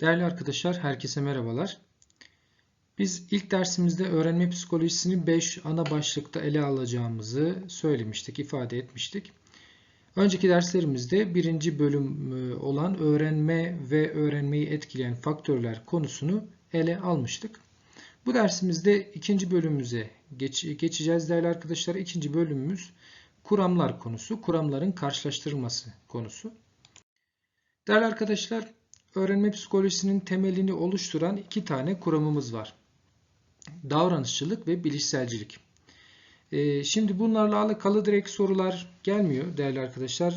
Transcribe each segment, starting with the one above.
Değerli arkadaşlar, herkese merhabalar. Biz ilk dersimizde öğrenme psikolojisini 5 ana başlıkta ele alacağımızı söylemiştik, ifade etmiştik. Önceki derslerimizde birinci bölüm e, olan öğrenme ve öğrenmeyi etkileyen faktörler konusunu ele almıştık. Bu dersimizde ikinci bölümümüze geç, geçeceğiz değerli arkadaşlar. İkinci bölümümüz kuramlar konusu, kuramların karşılaştırılması konusu. Değerli arkadaşlar, öğrenme psikolojisinin temelini oluşturan iki tane kuramımız var. Davranışçılık ve bilişselcilik. Ee, şimdi bunlarla alakalı direkt sorular gelmiyor değerli arkadaşlar.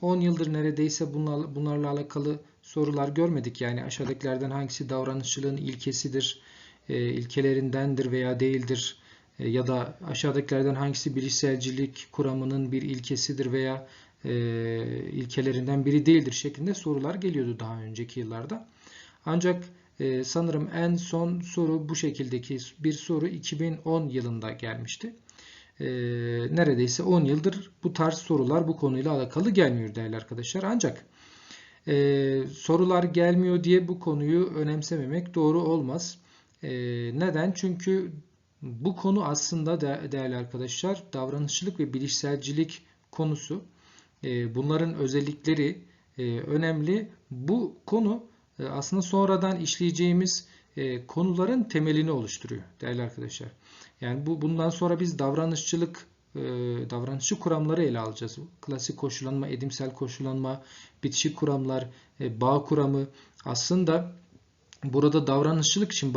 10 ee, e, yıldır neredeyse bunlarla, alakalı sorular görmedik. Yani aşağıdakilerden hangisi davranışçılığın ilkesidir, e, ilkelerindendir veya değildir e, ya da aşağıdakilerden hangisi bilişselcilik kuramının bir ilkesidir veya e, ilkelerinden biri değildir şeklinde sorular geliyordu daha önceki yıllarda. Ancak e, sanırım en son soru bu şekildeki bir soru 2010 yılında gelmişti. E, neredeyse 10 yıldır bu tarz sorular bu konuyla alakalı gelmiyor değerli arkadaşlar. Ancak sorular gelmiyor diye bu konuyu önemsememek doğru olmaz. Neden? Çünkü bu konu aslında değerli arkadaşlar davranışçılık ve bilişselcilik konusu. E, bunların özellikleri e, önemli. Bu konu e, aslında sonradan işleyeceğimiz konuların temelini oluşturuyor değerli arkadaşlar. Yani bu bundan sonra biz davranışçılık davranışçı kuramları ele alacağız. Klasik koşullanma, edimsel koşullanma, bitişik kuramlar, bağ kuramı aslında burada davranışçılık için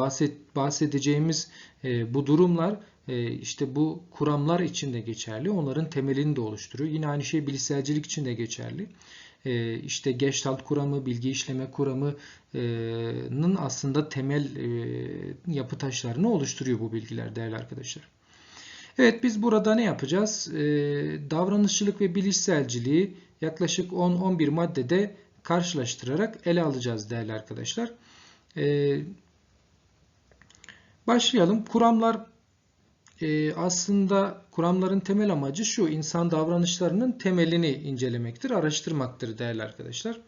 bahsedeceğimiz bu durumlar ee, işte bu kuramlar için de geçerli. Onların temelini de oluşturuyor. Yine aynı şey bilişselcilik için de geçerli. Ee, işte Gestalt kuramı, bilgi işleme kuramının aslında temel e, yapı taşlarını oluşturuyor bu bilgiler değerli arkadaşlar. Evet biz burada ne yapacağız? Ee, davranışçılık ve bilişselciliği yaklaşık 10-11 maddede karşılaştırarak ele alacağız değerli arkadaşlar. Başlayalım. Kuramlar e, aslında kuramların temel amacı şu, insan davranışlarının temelini incelemektir, araştırmaktır değerli arkadaşlar.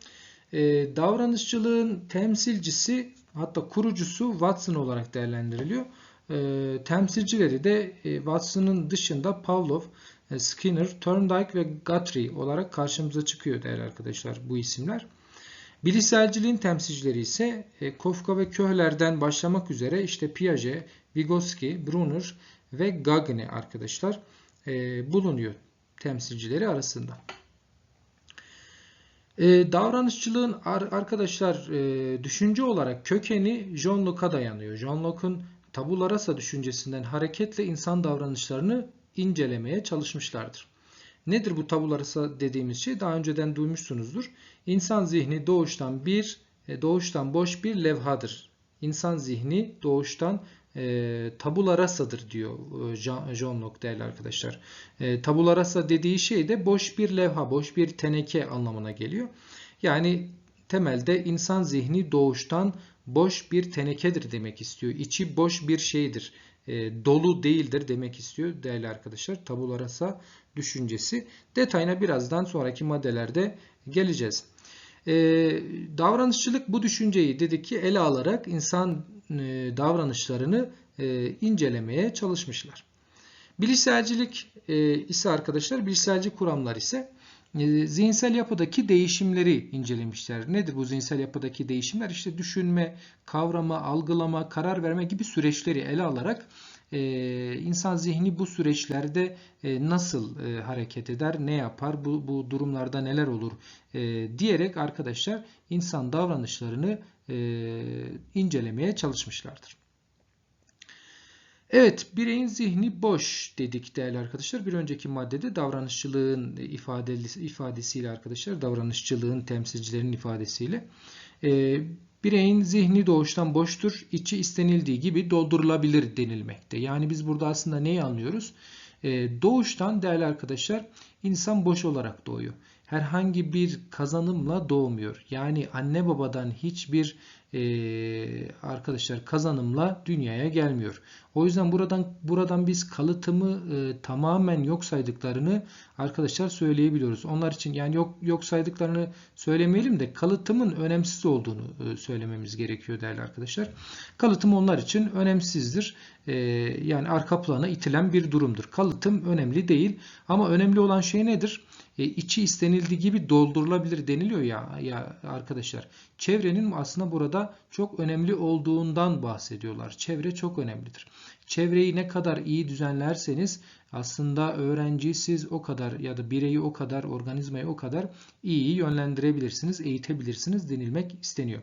E, davranışçılığın temsilcisi hatta kurucusu Watson olarak değerlendiriliyor. E, temsilcileri de e, Watson'ın dışında Pavlov, e, Skinner, Thorndike ve Guthrie olarak karşımıza çıkıyor değerli arkadaşlar bu isimler. Bilişselciliğin temsilcileri ise e, Kafka ve Köhler'den başlamak üzere işte Piaget, Vygotsky, Brunner ve Gagne arkadaşlar e, bulunuyor temsilcileri arasında. E, davranışçılığın ar arkadaşlar e, düşünce olarak kökeni John Locke'a dayanıyor. John Locke'un tabula rasa düşüncesinden hareketle insan davranışlarını incelemeye çalışmışlardır. Nedir bu tabula rasa dediğimiz şey? Daha önceden duymuşsunuzdur. İnsan zihni doğuştan bir, e, doğuştan boş bir levhadır. İnsan zihni doğuştan e, tabula rasa'dır diyor e, John Locke değerli arkadaşlar. E, tabula rasa dediği şey de boş bir levha, boş bir teneke anlamına geliyor. Yani temelde insan zihni doğuştan boş bir tenekedir demek istiyor. İçi boş bir şeydir. E, dolu değildir demek istiyor değerli arkadaşlar. Tabula rasa düşüncesi. Detayına birazdan sonraki maddelerde geleceğiz. E, davranışçılık bu düşünceyi dedik ki ele alarak insan davranışlarını e, incelemeye çalışmışlar. Bilişselcilik e, ise arkadaşlar, bilişselci kuramlar ise zihinsel yapıdaki değişimleri incelemişler. Nedir bu zihinsel yapıdaki değişimler? İşte düşünme, kavrama, algılama, karar verme gibi süreçleri ele alarak insan zihni bu süreçlerde nasıl hareket eder, ne yapar, bu, bu durumlarda neler olur diyerek arkadaşlar insan davranışlarını incelemeye çalışmışlardır. Evet, bireyin zihni boş dedik değerli arkadaşlar. Bir önceki maddede davranışçılığın ifadesiyle arkadaşlar, davranışçılığın temsilcilerinin ifadesiyle. E, bireyin zihni doğuştan boştur, içi istenildiği gibi doldurulabilir denilmekte. Yani biz burada aslında neyi anlıyoruz? E, doğuştan değerli arkadaşlar, insan boş olarak doğuyor. herhangi bir kazanımla doğmuyor. Yani anne babadan hiçbir e, arkadaşlar kazanımla dünyaya gelmiyor. O yüzden buradan buradan biz kalıtımı e, tamamen yok saydıklarını arkadaşlar söyleyebiliyoruz. Onlar için yani yok yok saydıklarını söylemeyelim de kalıtımın önemsiz olduğunu e, söylememiz gerekiyor değerli arkadaşlar. Kalıtım onlar için önemsizdir. E, yani arka plana itilen bir durumdur. Kalıtım önemli değil ama önemli olan şey nedir? e, içi istenildiği gibi doldurulabilir deniliyor ya, ya arkadaşlar. Çevrenin aslında burada çok önemli olduğundan bahsediyorlar. Çevre çok önemlidir. Çevreyi ne kadar iyi düzenlerseniz aslında öğrenciyi siz o kadar ya da bireyi o kadar, organizmayı o kadar iyi yönlendirebilirsiniz, eğitebilirsiniz denilmek isteniyor.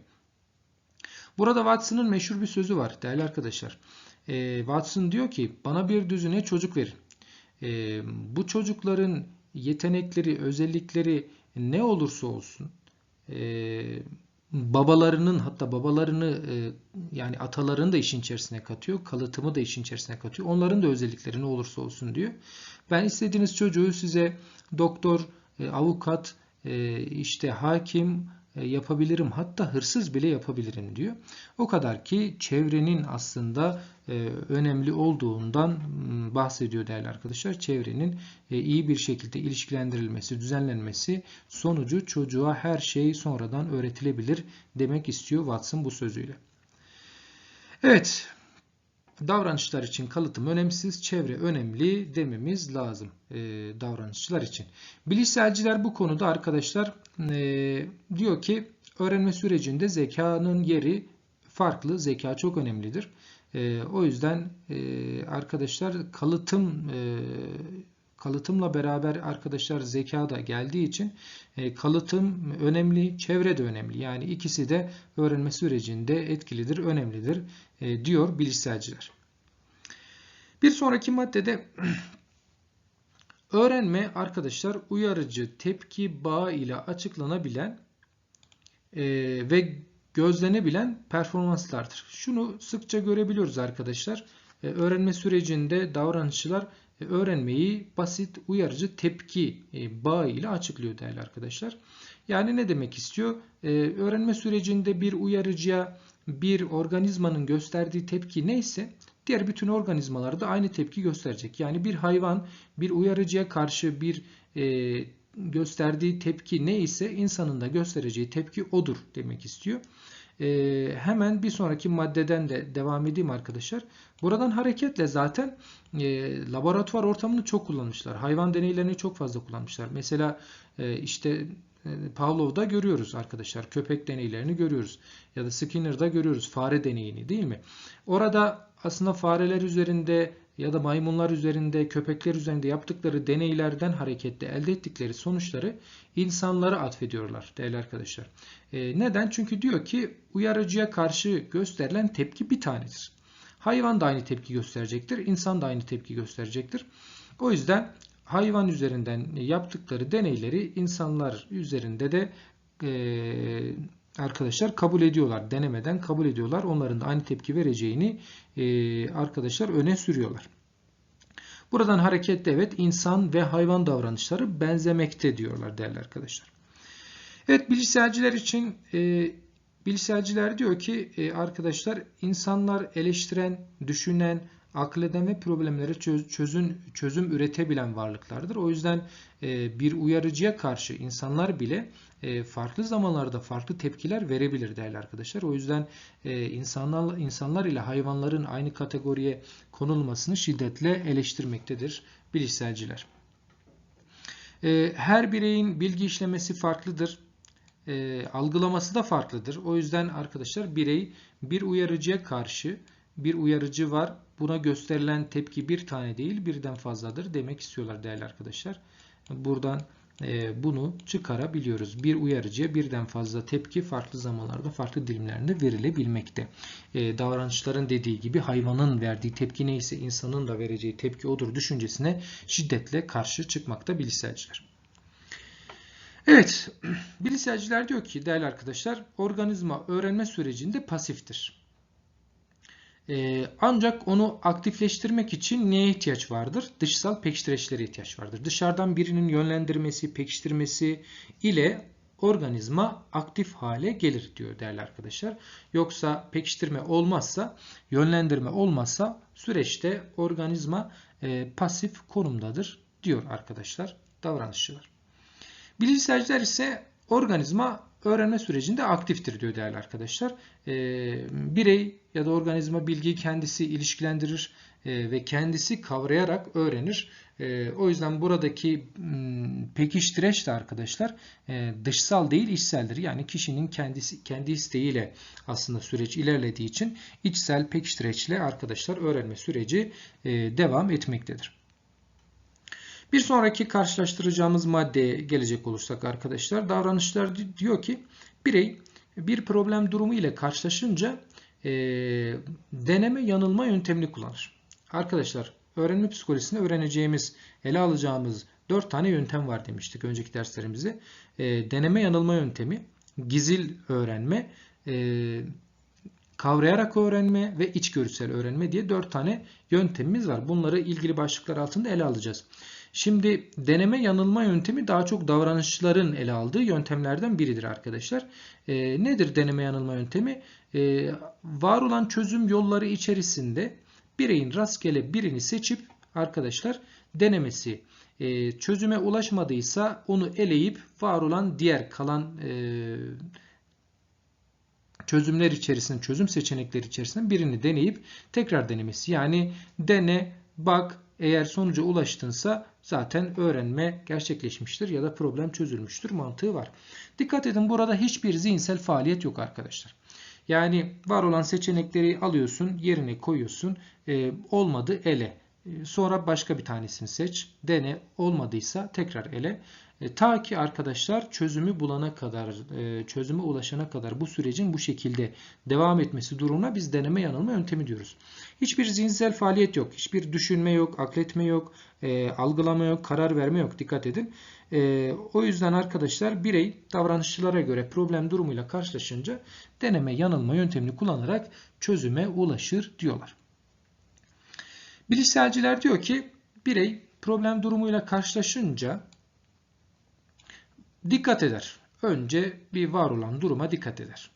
Burada Watson'ın meşhur bir sözü var değerli arkadaşlar. E, Watson diyor ki bana bir düzine çocuk verin. E, bu çocukların yetenekleri, özellikleri ne olursa olsun e, babalarının hatta babalarını e, yani atalarını da işin içerisine katıyor. Kalıtımı da işin içerisine katıyor. Onların da özellikleri ne olursa olsun diyor. Ben istediğiniz çocuğu size doktor, e, avukat, e, işte hakim, yapabilirim hatta hırsız bile yapabilirim diyor. O kadar ki çevrenin aslında önemli olduğundan bahsediyor değerli arkadaşlar. Çevrenin e, iyi bir şekilde ilişkilendirilmesi, düzenlenmesi sonucu çocuğa her şey sonradan öğretilebilir demek istiyor Watson bu sözüyle. Evet, davranışlar için kalıtım önemsiz, çevre önemli dememiz lazım e, davranışçılar için. Bilişselciler bu konuda arkadaşlar e, diyor ki öğrenme sürecinde zekanın yeri farklı. Zeka çok önemlidir. E, o yüzden e, arkadaşlar kalıtım e, kalıtımla beraber arkadaşlar zeka da geldiği için e, kalıtım önemli, çevre de önemli. Yani ikisi de öğrenme sürecinde etkilidir, önemlidir e, diyor bilişselciler. Bir sonraki maddede öğrenme arkadaşlar uyarıcı tepki bağı ile açıklanabilen e, ve gözlenebilen performanslardır. Şunu sıkça görebiliyoruz arkadaşlar. öğrenme sürecinde davranışçılar öğrenmeyi basit uyarıcı tepki bağı ile açıklıyor değerli arkadaşlar. Yani ne demek istiyor? öğrenme sürecinde bir uyarıcıya bir organizmanın gösterdiği tepki neyse diğer bütün organizmalar da aynı tepki gösterecek. Yani bir hayvan bir uyarıcıya karşı bir e, gösterdiği tepki ne ise insanın da göstereceği tepki odur demek istiyor. E, hemen bir sonraki maddeden de devam edeyim arkadaşlar. Buradan hareketle zaten e, laboratuvar ortamını çok kullanmışlar. Hayvan deneylerini çok fazla kullanmışlar. Mesela e, işte e, Pavlov'da görüyoruz arkadaşlar. Köpek deneylerini görüyoruz. Ya da Skinner'da görüyoruz fare deneyini değil mi? Orada aslında fareler üzerinde ya da maymunlar üzerinde, köpekler üzerinde yaptıkları deneylerden hareketle elde ettikleri sonuçları insanlara atfediyorlar değerli arkadaşlar. E, neden? Çünkü diyor ki uyarıcıya karşı gösterilen tepki bir tanedir. Hayvan da aynı tepki gösterecektir, insan da aynı tepki gösterecektir. O yüzden hayvan üzerinden yaptıkları deneyleri insanlar üzerinde de e, arkadaşlar kabul ediyorlar. Denemeden kabul ediyorlar. Onların da aynı tepki vereceğini e, arkadaşlar öne sürüyorlar. Buradan hareketle evet insan ve hayvan davranışları benzemekte diyorlar değerli arkadaşlar. Evet bilişselciler için e, bilişselciler diyor ki e, arkadaşlar insanlar eleştiren, düşünen, akleden ve problemlere çözün, çözüm üretebilen varlıklardır. O yüzden e, bir uyarıcıya karşı insanlar bile e, farklı zamanlarda farklı tepkiler verebilir değerli arkadaşlar. O yüzden e, insanlar, insanlar ile hayvanların aynı kategoriye konulmasını şiddetle eleştirmektedir bilişselciler. Her bireyin bilgi işlemesi farklıdır. Algılaması da farklıdır. O yüzden arkadaşlar birey bir uyarıcıya karşı bir uyarıcı var. Buna gösterilen tepki bir tane değil birden fazladır demek istiyorlar değerli arkadaşlar. Buradan e, bunu çıkarabiliyoruz. Bir uyarıcıya birden fazla tepki farklı zamanlarda farklı dilimlerinde verilebilmekte. E, davranışların dediği gibi hayvanın verdiği tepki neyse insanın da vereceği tepki odur düşüncesine şiddetle karşı çıkmakta bilişselciler. Evet, bilişselciler diyor ki değerli arkadaşlar organizma öğrenme sürecinde pasiftir. E, ancak onu aktifleştirmek için neye ihtiyaç vardır? Dışsal pekiştireçlere ihtiyaç vardır. Dışarıdan birinin yönlendirmesi, pekiştirmesi ile organizma aktif hale gelir diyor değerli arkadaşlar. Yoksa pekiştirme olmazsa, yönlendirme olmazsa süreçte organizma e, pasif konumdadır diyor arkadaşlar davranışçılar. Bilişselciler ise organizma öğrenme sürecinde aktiftir diyor değerli arkadaşlar. E, birey ya da organizma bilgiyi kendisi ilişkilendirir e, ve kendisi kavrayarak öğrenir. E, o yüzden buradaki m, pekiştireç de arkadaşlar e, dışsal değil içseldir. Yani kişinin kendisi kendi isteğiyle aslında süreç ilerlediği için içsel pekiştireçle arkadaşlar öğrenme süreci e, devam etmektedir. Bir sonraki karşılaştıracağımız maddeye gelecek olursak arkadaşlar davranışlar diyor ki birey bir problem durumu ile karşılaşınca e, deneme yanılma yöntemini kullanır. Arkadaşlar öğrenme psikolojisinde öğreneceğimiz, ele alacağımız 4 tane yöntem var demiştik önceki derslerimizde. E, deneme yanılma yöntemi, gizil öğrenme, e, kavrayarak öğrenme ve içgörüsel öğrenme diye 4 tane yöntemimiz var. Bunları ilgili başlıklar altında ele alacağız. Şimdi deneme yanılma yöntemi daha çok davranışçıların ele aldığı yöntemlerden biridir arkadaşlar. E, nedir deneme yanılma yöntemi? E, var olan çözüm yolları içerisinde bireyin rastgele birini seçip arkadaşlar denemesi e, çözüme ulaşmadıysa onu eleyip var olan diğer kalan e, çözümler içerisinde çözüm seçenekleri içerisinde birini deneyip tekrar denemesi. Yani dene, bak, eğer sonuca ulaştınsa zaten öğrenme gerçekleşmiştir ya da problem çözülmüştür mantığı var. Dikkat edin burada hiçbir zihinsel faaliyet yok arkadaşlar. Yani var olan seçenekleri alıyorsun, yerine koyuyorsun. E, olmadı ele. E, sonra başka bir tanesini seç. Dene. Olmadıysa tekrar ele. E, ta ki arkadaşlar çözümü bulana kadar, e, çözüme ulaşana kadar bu sürecin bu şekilde devam etmesi durumuna biz deneme yanılma yöntemi diyoruz. Hiçbir zihinsel faaliyet yok. Hiçbir düşünme yok, akletme yok, e, algılama yok, karar verme yok. Dikkat edin. E, o yüzden arkadaşlar birey davranışçılara göre problem durumuyla karşılaşınca deneme yanılma yöntemini kullanarak çözüme ulaşır diyorlar. Bilişselciler diyor ki birey problem durumuyla karşılaşınca dikkat eder. Önce bir var olan duruma dikkat eder.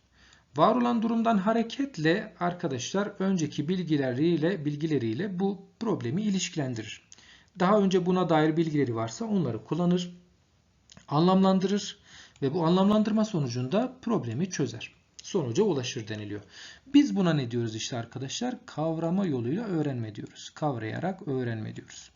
Var olan durumdan hareketle arkadaşlar önceki bilgileriyle bilgileriyle bu problemi ilişkilendirir. Daha önce buna dair bilgileri varsa onları kullanır, anlamlandırır ve bu anlamlandırma sonucunda problemi çözer. Sonuca ulaşır deniliyor. Biz buna ne diyoruz işte arkadaşlar? Kavrama yoluyla öğrenme diyoruz. Kavrayarak öğrenme diyoruz.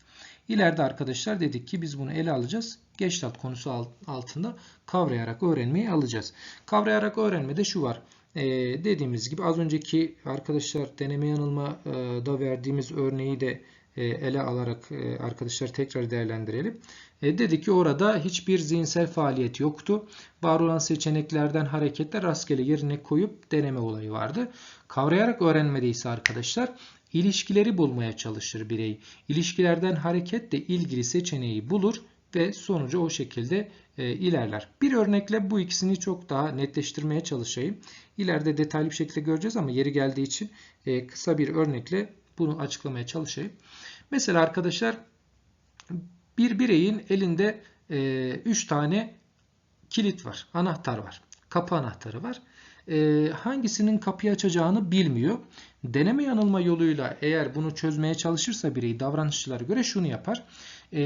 İleride arkadaşlar dedik ki biz bunu ele alacağız. Geçtat konusu altında kavrayarak öğrenmeyi alacağız. Kavrayarak öğrenmede şu var. Ee, dediğimiz gibi az önceki arkadaşlar deneme yanılma e, da verdiğimiz örneği de e, ele alarak e, arkadaşlar tekrar değerlendirelim. E, dedi ki orada hiçbir zihinsel faaliyet yoktu. Var olan seçeneklerden hareketle rastgele yerine koyup deneme olayı vardı. Kavrayarak öğrenmede ise arkadaşlar ilişkileri bulmaya çalışır birey. İlişkilerden hareketle ilgili seçeneği bulur ve sonucu o şekilde e, ilerler. Bir örnekle bu ikisini çok daha netleştirmeye çalışayım. İleride detaylı bir şekilde göreceğiz ama yeri geldiği için e, kısa bir örnekle bunu açıklamaya çalışayım. Mesela arkadaşlar bir bireyin elinde 3 e, tane kilit var, anahtar var, kapı anahtarı var. E, hangisinin kapıyı açacağını bilmiyor. Deneme yanılma yoluyla eğer bunu çözmeye çalışırsa birey davranışçılara göre şunu yapar. E,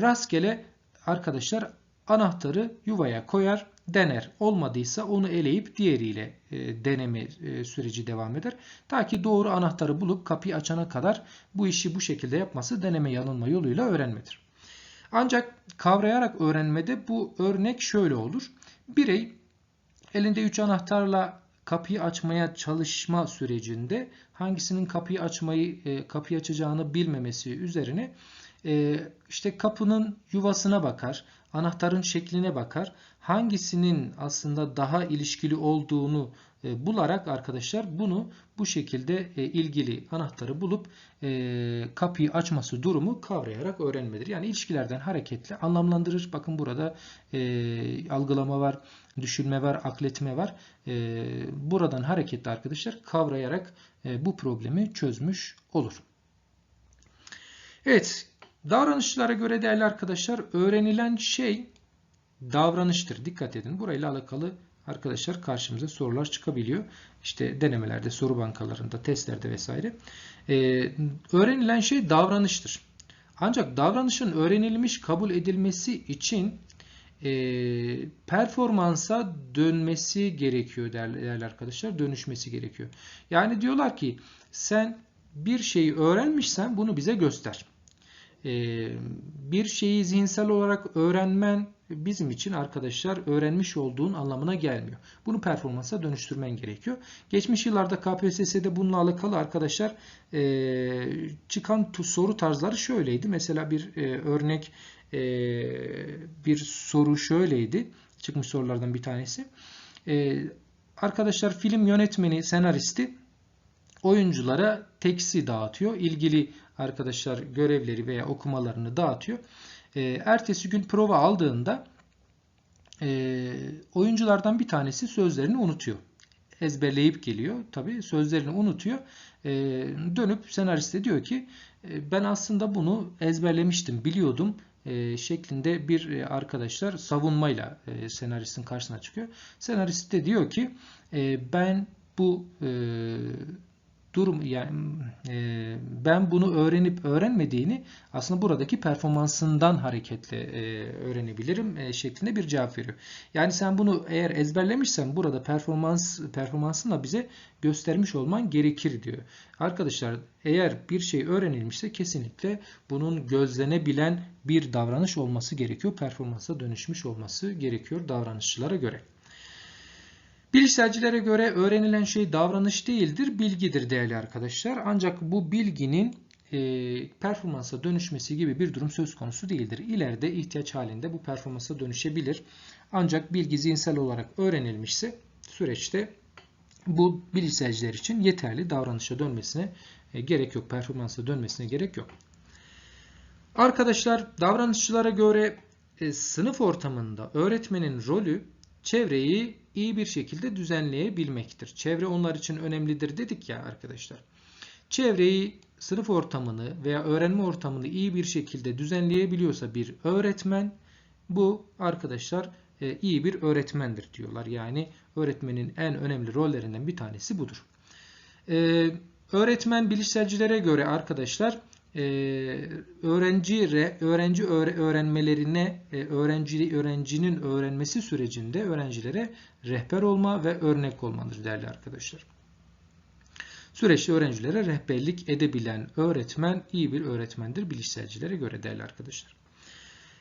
rastgele arkadaşlar anahtarı yuvaya koyar, dener. Olmadıysa onu eleyip diğeriyle e, deneme e, süreci devam eder. Ta ki doğru anahtarı bulup kapıyı açana kadar bu işi bu şekilde yapması deneme yanılma yoluyla öğrenmedir. Ancak kavrayarak öğrenmede bu örnek şöyle olur. Birey elinde 3 anahtarla kapıyı açmaya çalışma sürecinde hangisinin kapıyı açmayı e, kapıyı açacağını bilmemesi üzerine e, işte kapının yuvasına bakar, anahtarın şekline bakar. Hangisinin aslında daha ilişkili olduğunu bularak arkadaşlar bunu bu şekilde e, ilgili anahtarı bulup e, kapıyı açması durumu kavrayarak öğrenmedir. Yani ilişkilerden hareketle anlamlandırır. Bakın burada e, algılama var, düşünme var, akletme var. E, buradan hareketle arkadaşlar kavrayarak e, bu problemi çözmüş olur. Evet, davranışlara göre değerli arkadaşlar öğrenilen şey davranıştır. Dikkat edin. Burayla alakalı arkadaşlar karşımıza sorular çıkabiliyor. İşte denemelerde, soru bankalarında, testlerde vesaire. Ee, öğrenilen şey davranıştır. Ancak davranışın öğrenilmiş kabul edilmesi için e, performansa dönmesi gerekiyor değerli, arkadaşlar. Dönüşmesi gerekiyor. Yani diyorlar ki sen bir şeyi öğrenmişsen bunu bize göster. Ee, bir şeyi zihinsel olarak öğrenmen bizim için arkadaşlar öğrenmiş olduğun anlamına gelmiyor. Bunu performansa dönüştürmen gerekiyor. Geçmiş yıllarda KPSS'de bununla alakalı arkadaşlar e, çıkan soru tarzları şöyleydi. Mesela bir e, örnek e, bir soru şöyleydi. Çıkmış sorulardan bir tanesi. Arkadaşlar film yönetmeni, senaristi oyunculara teksi dağıtıyor. İlgili arkadaşlar görevleri veya okumalarını dağıtıyor. E, ertesi gün prova aldığında e, oyunculardan bir tanesi sözlerini unutuyor. Ezberleyip geliyor. Tabi sözlerini unutuyor. E, dönüp senariste diyor ki e, ben aslında bunu ezberlemiştim, biliyordum e, şeklinde bir e, arkadaşlar savunmayla e, senaristin karşısına çıkıyor. Senarist de diyor ki e, ben bu e, durum yani e, ben bunu öğrenip öğrenmediğini aslında buradaki performansından hareketle e, öğrenebilirim e, şeklinde bir cevap veriyor. Yani sen bunu eğer ezberlemişsen burada performans performansını bize göstermiş olman gerekir diyor. Arkadaşlar eğer bir şey öğrenilmişse kesinlikle bunun gözlenebilen bir davranış olması gerekiyor. Performansa dönüşmüş olması gerekiyor davranışçılara göre. Bilişselcilere göre öğrenilen şey davranış değildir, bilgidir değerli arkadaşlar. Ancak bu bilginin e, performansa dönüşmesi gibi bir durum söz konusu değildir. İleride ihtiyaç halinde bu performansa dönüşebilir. Ancak bilgi zihinsel olarak öğrenilmişse süreçte bu bilişselciler için yeterli davranışa dönmesine e, gerek yok. Performansa dönmesine gerek yok. Arkadaşlar davranışçılara göre e, sınıf ortamında öğretmenin rolü çevreyi iyi bir şekilde düzenleyebilmektir. Çevre onlar için önemlidir dedik ya arkadaşlar. Çevreyi, sınıf ortamını veya öğrenme ortamını iyi bir şekilde düzenleyebiliyorsa bir öğretmen bu arkadaşlar e, iyi bir öğretmendir diyorlar. Yani öğretmenin en önemli rollerinden bir tanesi budur. E, öğretmen bilişselcilere göre arkadaşlar e, öğrenci öğrenci öğrenmelerine e, öğrenci öğrencinin öğrenmesi sürecinde öğrencilere rehber olma ve örnek olmalıdır değerli arkadaşlar. Süreçte öğrencilere rehberlik edebilen öğretmen iyi bir öğretmendir bilişselcilere göre değerli arkadaşlar.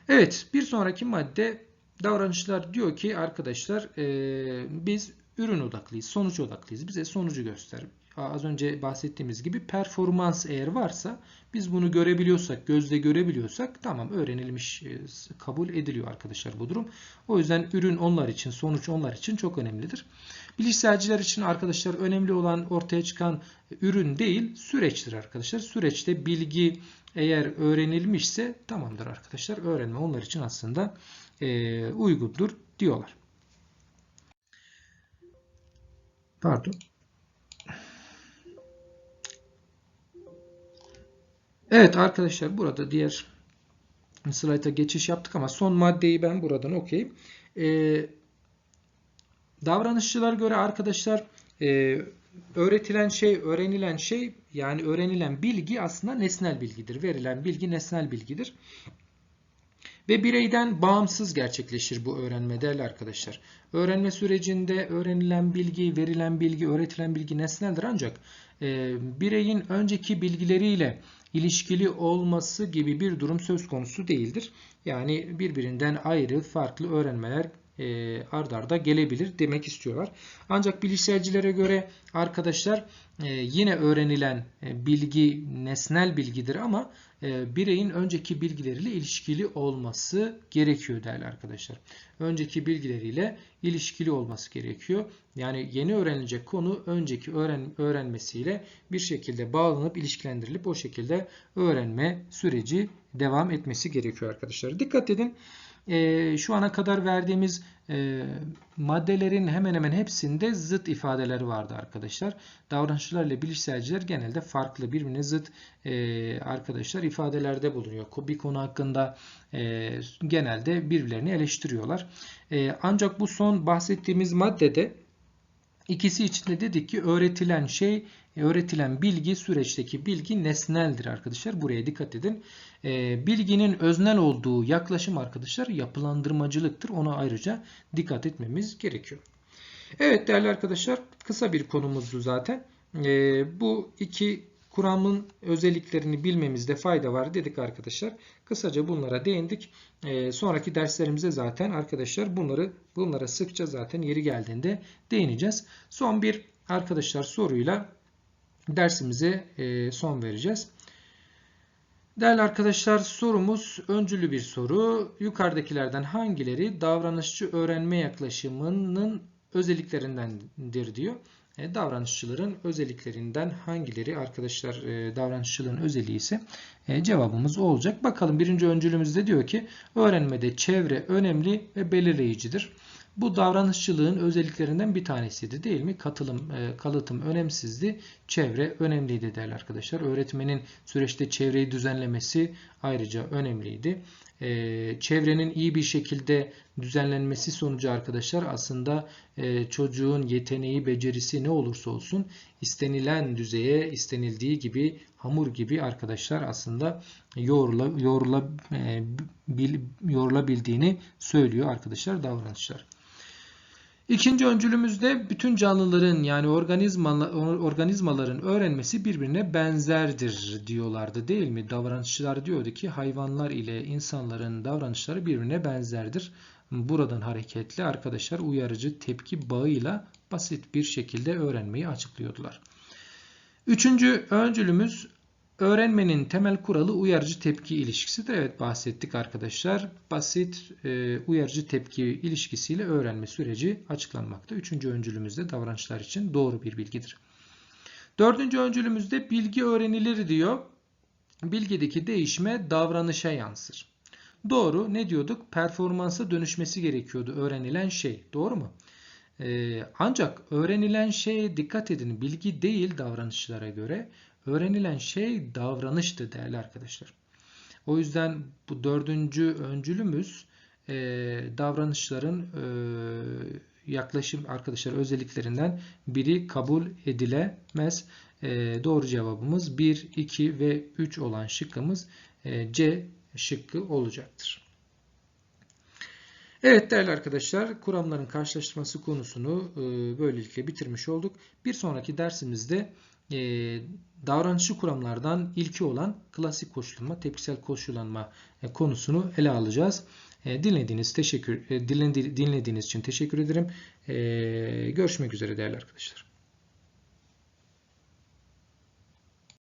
Evet bir sonraki madde davranışlar diyor ki arkadaşlar e, biz ürün odaklıyız, sonuç odaklıyız. Bize sonucu göster az önce bahsettiğimiz gibi performans eğer varsa biz bunu görebiliyorsak, gözle görebiliyorsak tamam öğrenilmiş, e, kabul ediliyor arkadaşlar bu durum. O yüzden ürün onlar için, sonuç onlar için çok önemlidir. Bilişselciler için arkadaşlar önemli olan ortaya çıkan ürün değil, süreçtir arkadaşlar. Süreçte bilgi eğer öğrenilmişse tamamdır arkadaşlar. Öğrenme onlar için aslında e, uygundur diyorlar. Pardon. Evet arkadaşlar burada diğer slayta geçiş yaptık ama son maddeyi ben buradan okuyayım. Ee, davranışçılar göre arkadaşlar e, öğretilen şey, öğrenilen şey yani öğrenilen bilgi aslında nesnel bilgidir. Verilen bilgi nesnel bilgidir. Ve bireyden bağımsız gerçekleşir bu öğrenme değerli arkadaşlar. Öğrenme sürecinde öğrenilen bilgi, verilen bilgi, öğretilen bilgi nesneldir ancak e, bireyin önceki bilgileriyle ilişkili olması gibi bir durum söz konusu değildir. Yani birbirinden ayrı farklı öğrenmeler e, ard arda gelebilir demek istiyorlar. Ancak bilişselcilere göre arkadaşlar e, yine öğrenilen e, bilgi nesnel bilgidir ama bireyin önceki bilgileriyle ilişkili olması gerekiyor değerli arkadaşlar. Önceki bilgileriyle ilişkili olması gerekiyor. Yani yeni öğrenilecek konu önceki öğren öğrenmesiyle bir şekilde bağlanıp ilişkilendirilip o şekilde öğrenme süreci devam etmesi gerekiyor arkadaşlar. Dikkat edin e, şu ana kadar verdiğimiz e, maddelerin hemen hemen hepsinde zıt ifadeler vardı arkadaşlar. Davranışçılar ile bilişselciler genelde farklı birbirine zıt e, arkadaşlar ifadelerde bulunuyor. Bir konu hakkında e, genelde birbirlerini eleştiriyorlar. E, ancak bu son bahsettiğimiz maddede İkisi için de dedik ki öğretilen şey, öğretilen bilgi süreçteki bilgi nesneldir arkadaşlar. Buraya dikkat edin. E, bilginin öznel olduğu yaklaşım arkadaşlar yapılandırmacılıktır. Ona ayrıca dikkat etmemiz gerekiyor. Evet değerli arkadaşlar kısa bir konumuzdu zaten. E, bu iki kuramın özelliklerini bilmemizde fayda var dedik arkadaşlar. Kısaca bunlara değindik. E, sonraki derslerimizde zaten arkadaşlar bunları bunlara sıkça zaten yeri geldiğinde değineceğiz. Son bir arkadaşlar soruyla dersimize e, son vereceğiz. Değerli arkadaşlar sorumuz öncülü bir soru. Yukarıdakilerden hangileri davranışçı öğrenme yaklaşımının özelliklerindendir diyor. E, davranışçıların özelliklerinden hangileri arkadaşlar e, davranışçılığın özelliği ise e, cevabımız olacak. Bakalım birinci öncülümüzde diyor ki öğrenmede çevre önemli ve belirleyicidir. Bu davranışçılığın özelliklerinden bir tanesiydi değil mi? Katılım, e, kalıtım önemsizdi. Çevre önemliydi değerli arkadaşlar. Öğretmenin süreçte çevreyi düzenlemesi ayrıca önemliydi. E, çevrenin iyi bir şekilde düzenlenmesi sonucu arkadaşlar aslında e, çocuğun yeteneği, becerisi ne olursa olsun istenilen düzeye, istenildiği gibi hamur gibi arkadaşlar aslında yoğrula, yoğrula, bil, yoğrulabildiğini söylüyor arkadaşlar davranışlar. İkinci öncülümüzde bütün canlıların yani organizmaların öğrenmesi birbirine benzerdir diyorlardı değil mi? Davranışçılar diyordu ki hayvanlar ile insanların davranışları birbirine benzerdir. Buradan hareketle arkadaşlar uyarıcı tepki bağıyla basit bir şekilde öğrenmeyi açıklıyordular. Üçüncü öncülümüz Öğrenmenin temel kuralı uyarıcı tepki ilişkisidir. Evet bahsettik arkadaşlar. Basit e, uyarıcı tepki ilişkisiyle öğrenme süreci açıklanmakta. Üçüncü öncülümüzde davranışlar için doğru bir bilgidir. Dördüncü öncülümüzde bilgi öğrenilir diyor. Bilgideki değişme davranışa yansır. Doğru. Ne diyorduk? Performansa dönüşmesi gerekiyordu öğrenilen şey. Doğru mu? Ee, ancak öğrenilen şeye dikkat edin. Bilgi değil davranışlara göre. Öğrenilen şey davranıştı değerli arkadaşlar. O yüzden bu dördüncü öncülümüz e, davranışların e, yaklaşım arkadaşlar özelliklerinden biri kabul edilemez. E, doğru cevabımız 1, 2 ve 3 olan şıkkımız e, C şıkkı olacaktır. Evet değerli arkadaşlar kuramların karşılaştırması konusunu e, böylelikle bitirmiş olduk. Bir sonraki dersimizde e, davranışçı kuramlardan ilki olan klasik koşullanma, tepkisel koşullanma e, konusunu ele alacağız. E, dinlediğiniz teşekkür dinlediğiniz için teşekkür ederim. Görüşmek üzere değerli arkadaşlar.